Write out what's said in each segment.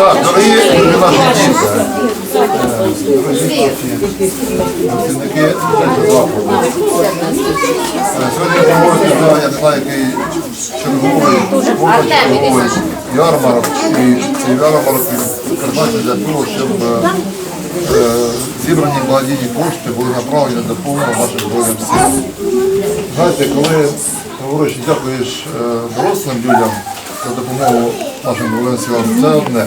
Так, дорогі наші діти, дорогі працівники Сьогодні проводиться, я не знаю, який черговий, черговий ярмарок. І цей ярмарок він для того, щоб зібрані благодійні кошти були направлені на допомогу нашим Збройним силам. Знаєте, коли говориш, дякуєш е, дорослим людям за допомогу нашим силам, це одне.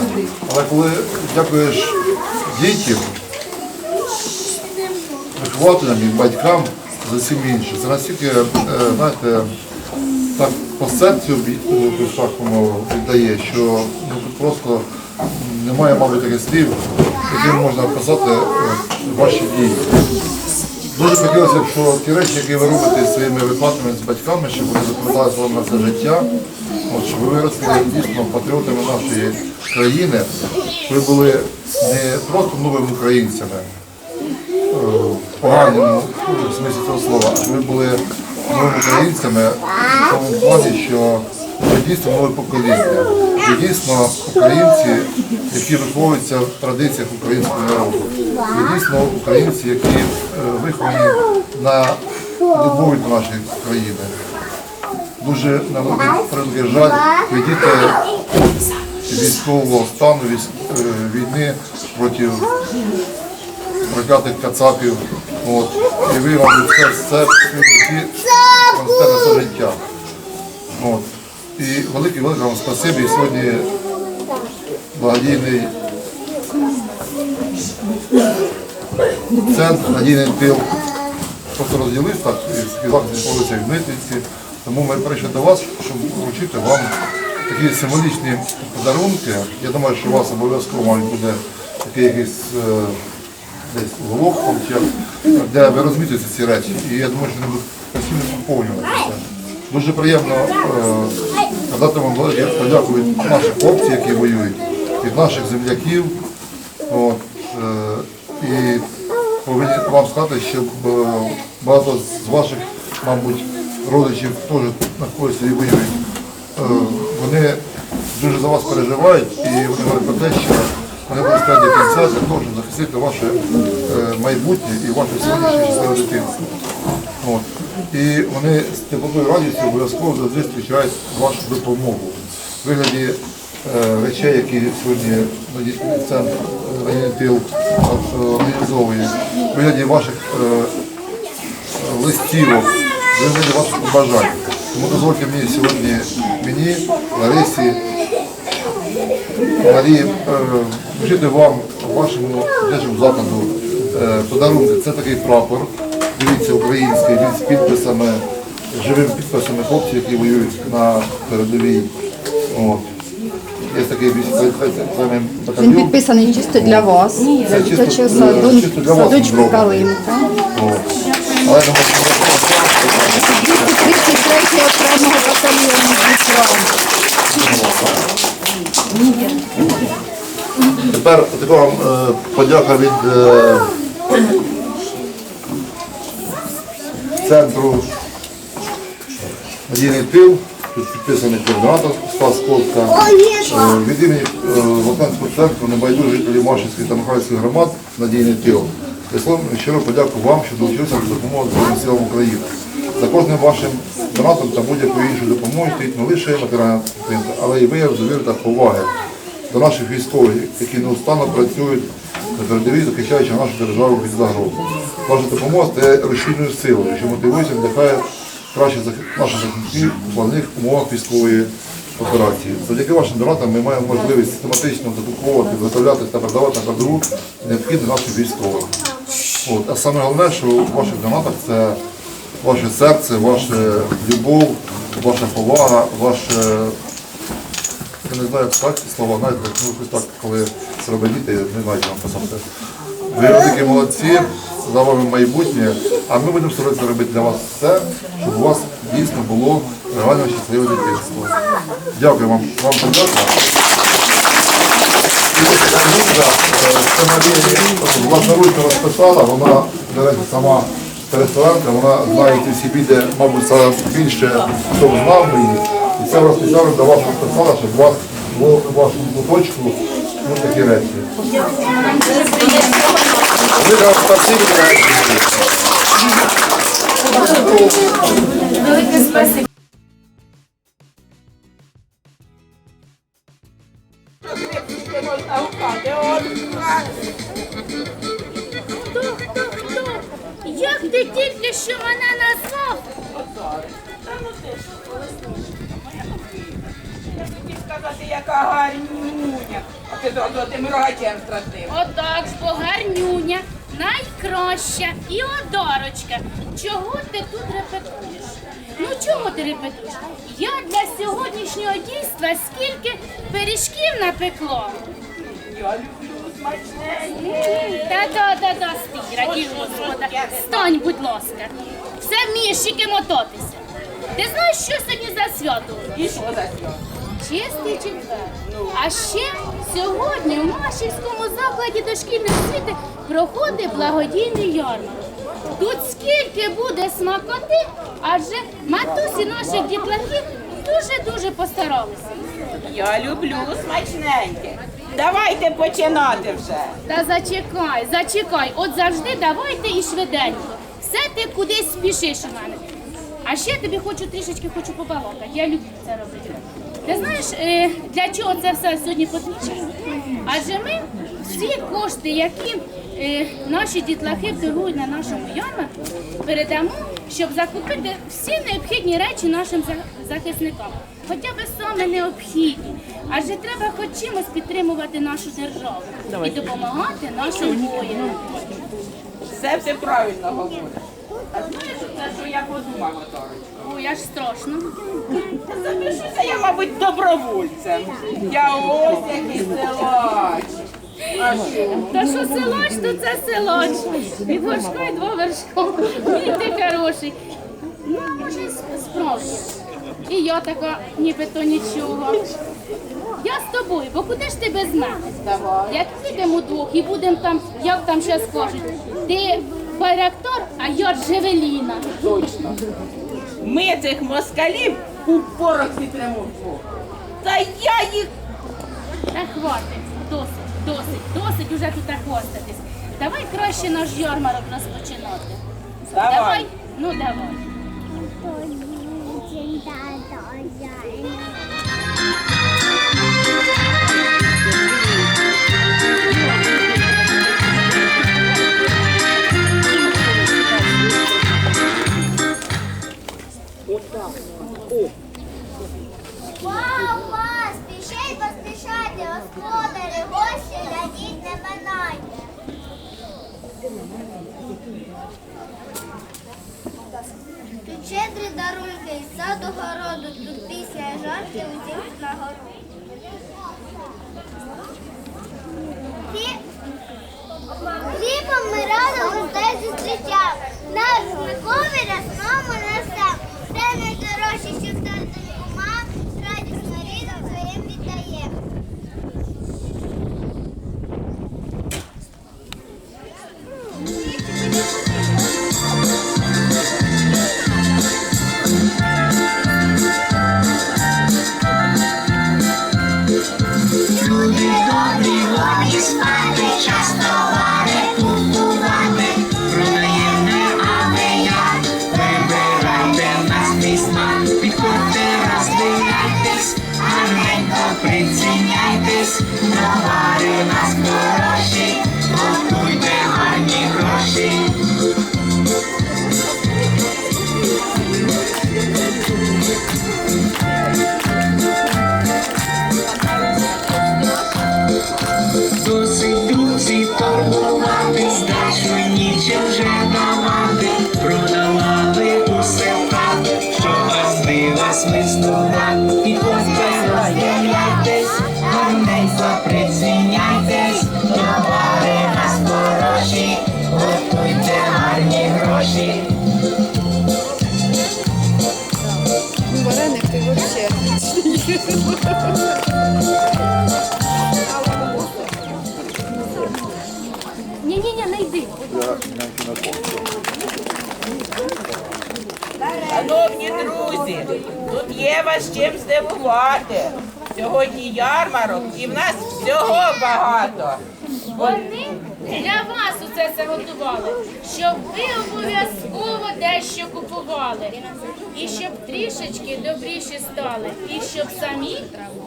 Але коли дякуєш дітям, вихователям і батькам зовсім інше. Це настільки, е, знаєте, так по серцю ну, воно віддає, що ну, тут просто немає, мабуть, таких слів, якими можна описати е, ваші дії. Дуже хотілося б, що ті речі, які ви робите своїми виплатами з батьками, щоб вони запам'яталися вам на все життя, от, щоб ви виросли дійсно патріотами нашої країни, щоб ви були не просто новими українцями, е, в поганому цього слова, а щоб ви були новими українцями в тому плані, що ви дійсно нове покоління. Ви дійсно українці, які виховуються в традиціях українського народу. Ви дійсно українці, які е, виховані на любові до нашої країни. Дуже на превеликий жаль, ви діти військового стану, е, війни проти проклятих кацапів. От. І ви вам це все життя. От. І велике велике вам спасибі. Сьогодні благодійний центр, надійний тил просто розділився так, і вулиця в Митниці. Тому ми прийшли до вас, щоб вручити вам такі символічні подарунки. Я думаю, що у вас обов'язково буде такий якийсь е, десь уголок, де ви розмітите ці речі. І я думаю, що вони будуть постійно поповнюватися. Дуже приємно е, казати вам велике подяку від наших хлопців, які воюють, від наших земляків. Е, і повинен вам сказати, що е, багато з ваших, мабуть, родичів теж знаходяться і воюють. Е, вони дуже за вас переживають і вони говорять про те, що вони будуть стояти до кінця для того, щоб захистити ваше майбутнє і ваше сьогоднішнє щасливе дитинство. І вони з теплотою радістю обов'язково завжди зустрічають вашу допомогу в вигляді е, речей, які сьогодні центр е, тил організовує, в вигляді ваших е, листівок, в вигляді ваших побажань. Тому дозвольте мені сьогодні мені, Ларисі, Марії, е, вручити вам вашому дитячому закладу е, подарунки. Це такий прапор, дивіться, український, він з підписами, живим підписами хлопців, які воюють на передовій. От. Є такий військовий Він підписаний чисто для вас, Це чисто, е, чисто для вас садочку. Калинка. От. Але я думаю, що 233 окремого батальйону Дніпра. Тепер така вам е, подяка від центру надійний тил. Тут підписаний координатор Стас Котка. Е, від імені е, Волканського центру небайдужих жителів Машинської та Михайлівської громад надійний тил. Я словом щиро подякую вам, що долучилися до допомоги Збройним силам України. За кожним вашим донатом та будь-якою іншою допомогою стоїть не лише матеріальна підтримка, але й вияв довіри та поваги до наших військових, які неустанно працюють на передовій, захищаючи нашу державу від загроз. Ваша допомога стає рушійною силою, що мотивує і надихає краще наших захисників у складних умовах військової операції. Завдяки вашим донатам ми маємо можливість систематично закуповувати, виготовляти та продавати на кадру необхідне нашим військовим. От. А саме головне, що у ваших донатах це ваше серце, ваша любов, ваша повага, ваше я не знаю, так ці слова, знаєте, ну якось так, коли це роблять діти, не знаю, як писати. Ви великі молодці, за вами майбутнє, а ми будемо старатися робити для вас все, щоб у вас дійсно було реально щасливе дитинство. Дякую вам, вам книжка, е, Марія власноручно розписала, вона, до речі, сама переселенка, вона знає ці всі біди, мабуть, більше, хто знав її. І це вона спеціально для вас розписала, щоб у вас було в вашому куточку Ну, такі речі. Ви вам спасибі. Велике спасибо. Хто, хто, хто? Як ти тільки що мене назвав? Хотів яка гарнюня. А ти зразу тим рогачем страшним. Отак ж, бо гарнюня, найкраща і одарочка. Чого ти тут репетуєш? Ну чому ти репетуєш? Я для сьогоднішнього дійства скільки пиріжків напекла. Я люблю смачне. Та-та-та-та, стій, раді Господа. Стань, будь ласка. Все вмієш тільки мотатися. Ти знаєш, що сьогодні за свято? І що за свято? Чистий четвер. А ще сьогодні у Машівському закладі дошкільної освіти проходить благодійний ярмарок. Тут скільки буде смакоти, адже матусі наших дітлахів дуже-дуже постаралися. Я люблю смачненьке. Давайте починати вже. Та зачекай, зачекай, от завжди давайте і швиденько. Все ти кудись спішиш у мене. А ще тобі хочу трішечки хочу побалакати. Я люблю це робити. Ти знаєш, е, для чого це все сьогодні потрібно? Адже ми всі кошти, які е, наші дітлахи торгують на нашому ярмарку, передамо, щоб закупити всі необхідні речі нашим захисникам. Хоча б саме необхідні. Адже треба хоч чимось підтримувати нашу державу і допомагати нашим воїнам. Все все правильно говориш. А знаєш, це що я подумала, Торочка? Ой, аж страшно. Запишуся я, мабуть, добровольцем. Я ось який силач. А що? Та що силач, то це силач. Від горшка й два вершка. І ти хороший. Ну, може, і сп- справді. І я така, нібито нічого. Я з тобою, бо куди ж ти без мене? Давай. Як підемо удвох і будемо там, як там ще скажуть, ти байрактор, а я Джевеліна. Точно. Ми цих москалів у порох зітремо вдвох. Та я їх Та хватить, досить, досить, досить уже тут хвастатись. Давай краще наш ярмарок розпочинати. Давай. Ну давай. Мама, спішіть поспішайте, господарі, гості, глядіть, не минайте. Тут щедрі дарунки із саду городу, тут пісня і жарти усіх на гору. Гроші. Вареник ти взагалі. Ні-ні-ні, не йди. Шановні друзі, тут є вас чим здивувати. Сьогодні ярмарок і в нас всього багато. Вони для вас усе це готували, щоб ви обов'язково дещо купували. І щоб трішечки добріші стали, і щоб самі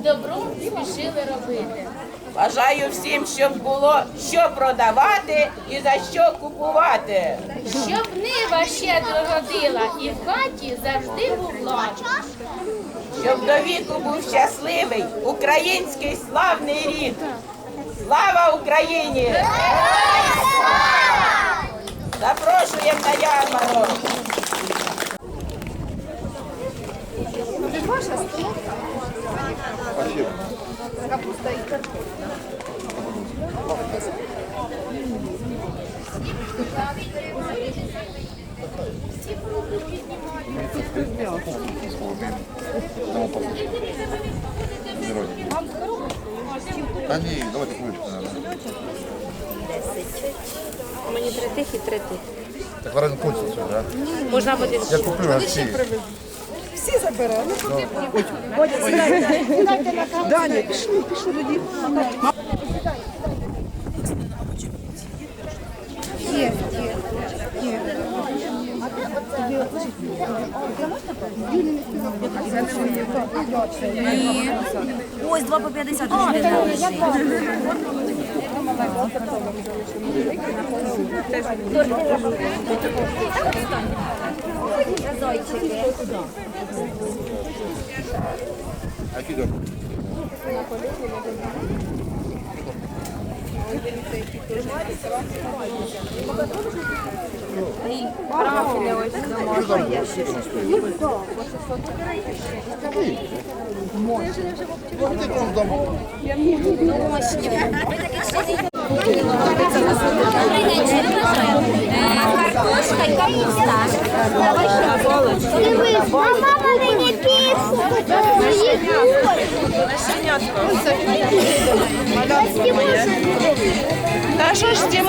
добром спішили робити. Бажаю всім, щоб було що продавати і за що купувати. Щоб нива щедро родила і в хаті завжди був лад. Щоб до віку був щасливий український славний рід. Слава Україні! Запрошуємо на ярмарок! Спасибо. Капуста і Та ні, давайте книжку. Мені тих. Так варен кончиться все, так? Можна буде Я купив на всі. є, є. Ось два по 50 гривень. А які добре? Картошка і капуста. Мама Дивись, а мама мені піцу. Та що ж ці.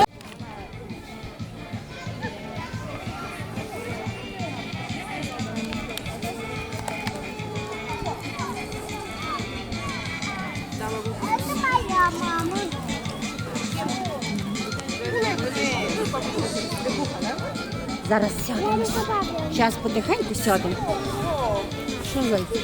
Зараз сядемо. Зараз потихеньку сядемо. Що зайти?